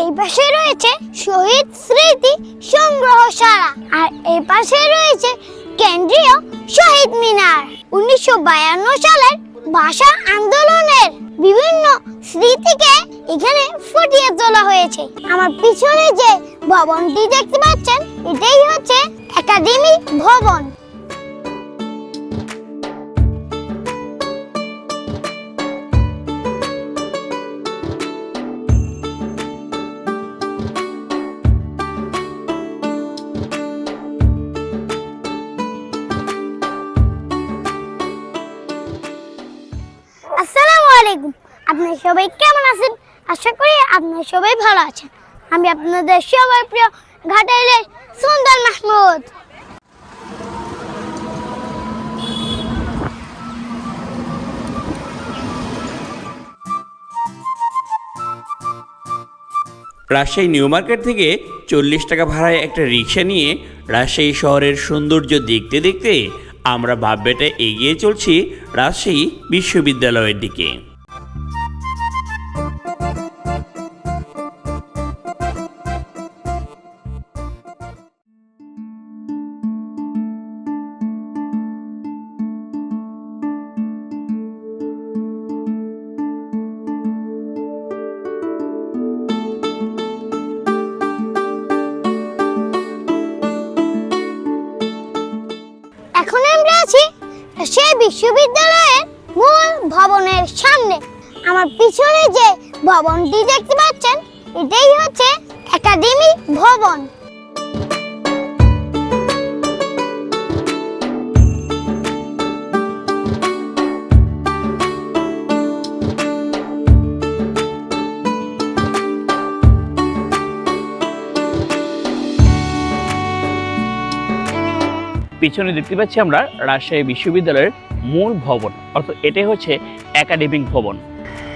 এই পাশে রয়েছে শহীদ স্মৃতি সংগ্রহশালা। আর এই পাশে রয়েছে কেন্দ্রীয় শহীদ মিনার। উনিশশো বায়ান্ন সালের ভাষা আন্দোলনের বিভিন্ন স্মৃতিকে এখানে ফুটিয়ে তোলা হয়েছে। আমার পিছনে যে ভবনটি দেখতে পাচ্ছেন, এটাই হচ্ছে একাডেমি ভবন। আপনারা সবাই কেমন আছেন? আশা করি আপনারা সবাই ভালো আছেন। আমি আপনাদের সবার প্রিয় ঘাটাইলের সুন্দর মাহমুদ। রাজশাহী নিউ মার্কেট থেকে চল্লিশ টাকা ভাড়ায় একটা রিক্সা নিয়ে রাজশাহী শহরের সৌন্দর্য দেখতে দেখতে আমরা ভাববেটা এগিয়ে চলছি রাজশাহী বিশ্ববিদ্যালয়ের দিকে। বিশ্ববিদ্যালয়ের মূল ভবনের সামনে। আমার পিছনে যে ভবনটি দেখতে পাচ্ছেন এটাই হচ্ছে একাডেমি ভবন। পিছনে দেখতে পাচ্ছি আমরা রাজশাহী বিশ্ববিদ্যালয়ের মূল ভবন, অর্থাৎ এটাই হচ্ছে একাডেমিক ভবন।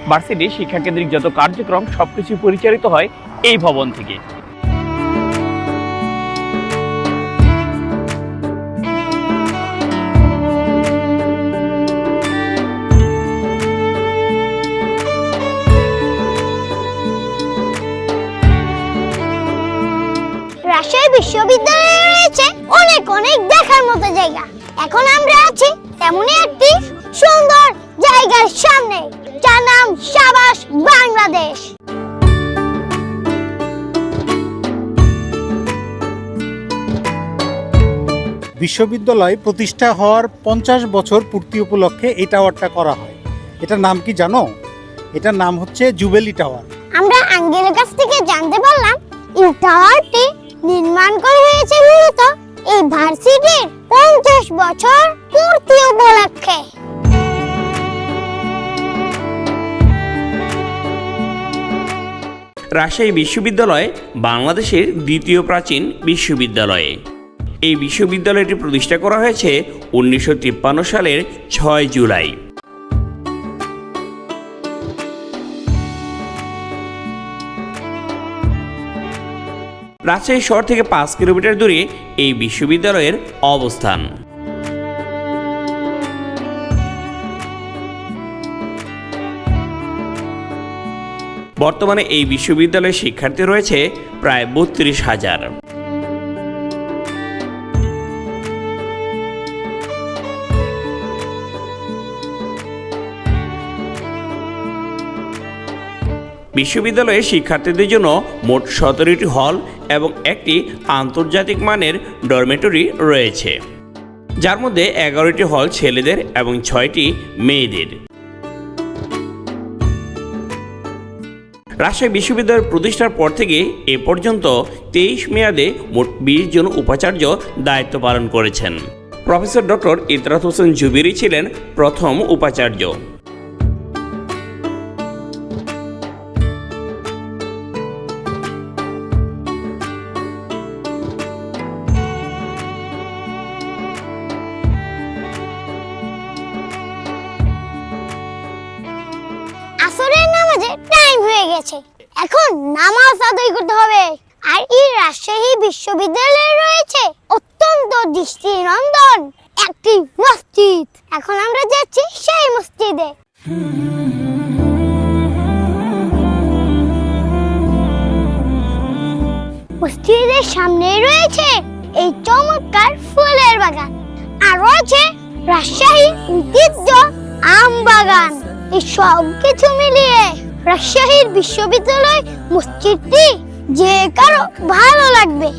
ভার্সিটি শিক্ষাকেন্দ্রিক যত কার্যক্রম, সবকিছু পরিচালিত হয় এই ভবন থেকে। বিশ্ববিদ্যালয়ে রয়েছে অনেক অনেক দেখার মতো জায়গা। এখন আমরা আছি তেমনই একটি সুন্দর জায়গার সামনে যার নাম সাবাস বাংলাদেশ। বিশ্ববিদ্যালয় প্রতিষ্ঠা হওয়ার পঞ্চাশ বছর পূর্তি উপলক্ষে এই টাওয়ারটা করা হয়। এটার নাম কি জানো? এটার নাম হচ্ছে জুবেলি টাওয়ার। আমরা আঙ্গেলের কাছ থেকে জানতে পারলাম এই টাওয়ারটি নির্মাণ করা হয়েছে মূলত এই ভার্সিটির পঞ্চাশ বছর পূর্তি উপলক্ষে। রাজশাহী বিশ্ববিদ্যালয় বাংলাদেশের দ্বিতীয় প্রাচীন বিশ্ববিদ্যালয়। এই বিশ্ববিদ্যালয়টি প্রতিষ্ঠা করা হয়েছে উনিশশো তিপ্পান্ন সালের ছয় জুলাই। রাজশাহী শহর থেকে পাঁচ কিলোমিটার দূরে এই বিশ্ববিদ্যালয়ের অবস্থান। বর্তমানে এই বিশ্ববিদ্যালয়ের শিক্ষার্থী রয়েছে প্রায় বত্রিশ হাজার। বিশ্ববিদ্যালয়ে শিক্ষার্থীদের জন্য মোট সতেরোটি হল এবং একটি আন্তর্জাতিক মানের ডরমেটরি রয়েছে। যার মধ্যে এগারোটি হল ছেলেদের এবং ছয়টি মেয়েদের। রাজশাহী বিশ্ববিদ্যালয়ের প্রতিষ্ঠার পর থেকে এ পর্যন্ত তেইশ মেয়াদে মোট বিশ জন উপাচার্য দায়িত্ব পালন করেছেন। প্রফেসর ডক্টর ইতরাত হোসেন জুবিরি ছিলেন প্রথম উপাচার্য। গেছে। এখন নামাজ আদায় করতে হবে। আর এই রাজশাহী বিশ্ববিদ্যালয়ে রয়েছে অত্যন্ত দৃষ্টিনন্দন একটি মসজিদ। এখন আমরা যাচ্ছি সেই মসজিদে। মসজিদের সামনে রয়েছে এই চমৎকার ফুলের বাগান। আর রয়েছে রাজশাহী ঐতিহ্য আম বাগান। এই সব কিছু মিলিয়ে রাজশাহীর বিশ্ববিদ্যালয় মসজিদটি যে কারও ভালো লাগবে।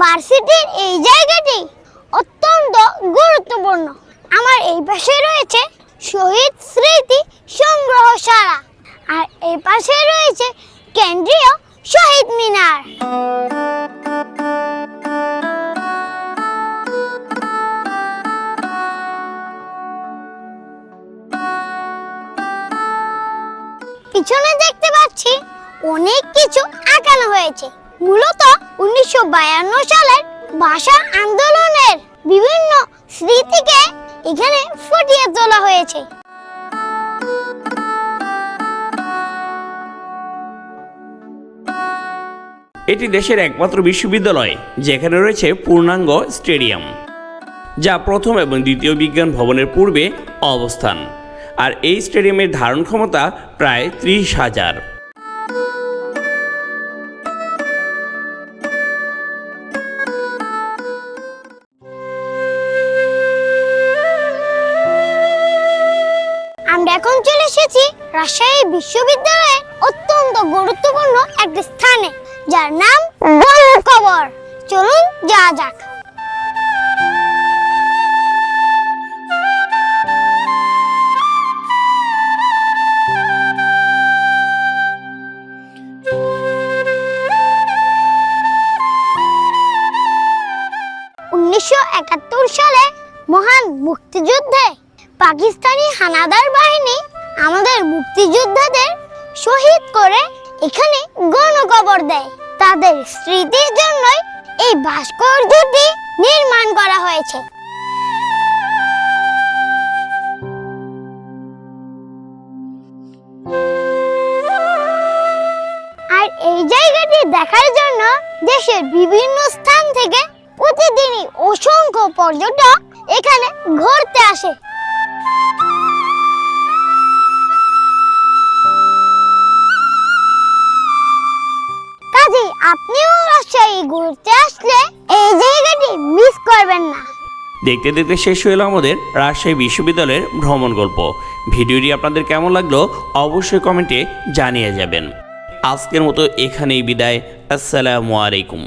ভার্সিটির এই জায়গাটি পিছনে দেখতে পাচ্ছি অনেক কিছু আঁকানো হয়েছে। মূলত উনিশশো বায়ান্ন সালের ভাষা আন্দোলনের বিভিন্ন স্মৃতিকে এখানে ফুটিয়ে তোলা হয়েছে। এটি দেশের একমাত্র বিশ্ববিদ্যালয়, যেখানে রয়েছে পূর্ণাঙ্গ স্টেডিয়াম, যা প্রথম এবং দ্বিতীয় বিজ্ঞান ভবনের পূর্বে অবস্থান। আর এই স্টেডিয়ামের ধারণ ক্ষমতা প্রায় ত্রিশ হাজার। আমরা এখন চলে এসেছি রাজশাহী বিশ্ববিদ্যালয়ের অত্যন্ত গুরুত্বপূর্ণ একটি স্থানে, যার নাম কবর চলুন যাওয়া যাক। উনিশশো একাত্তর সালে মহান মুক্তিযুদ্ধে পাকিস্তানি হানাদার বাহিনী আমাদের মুক্তিযোদ্ধাদের শহীদ করে এখানে গণকবর দেয়। তাদের স্মৃতির জন্যই এই ভাস্কর্যটি নির্মাণ করা হয়েছে। আর এই জায়গাটি দেখার জন্য দেশের বিভিন্ন স্থান থেকে প্রতিদিনই অসংখ্য পর্যটক এখানে ঘুরতে আসে। আপনিও রাজশাহী ঘুরতে আসলে এই জায়গাটি মিস করবেন না। দেখতে দেখতে শেষ হলো আমাদের রাজশাহী বিশ্ববিদ্যালয়ের ভ্রমণ গল্প। ভিডিওটি আপনাদের কেমন লাগল অবশ্যই কমেন্টে জানিয়ে যাবেন। আজকের মতো এখানেই বিদায়। আসসালামু আলাইকুম।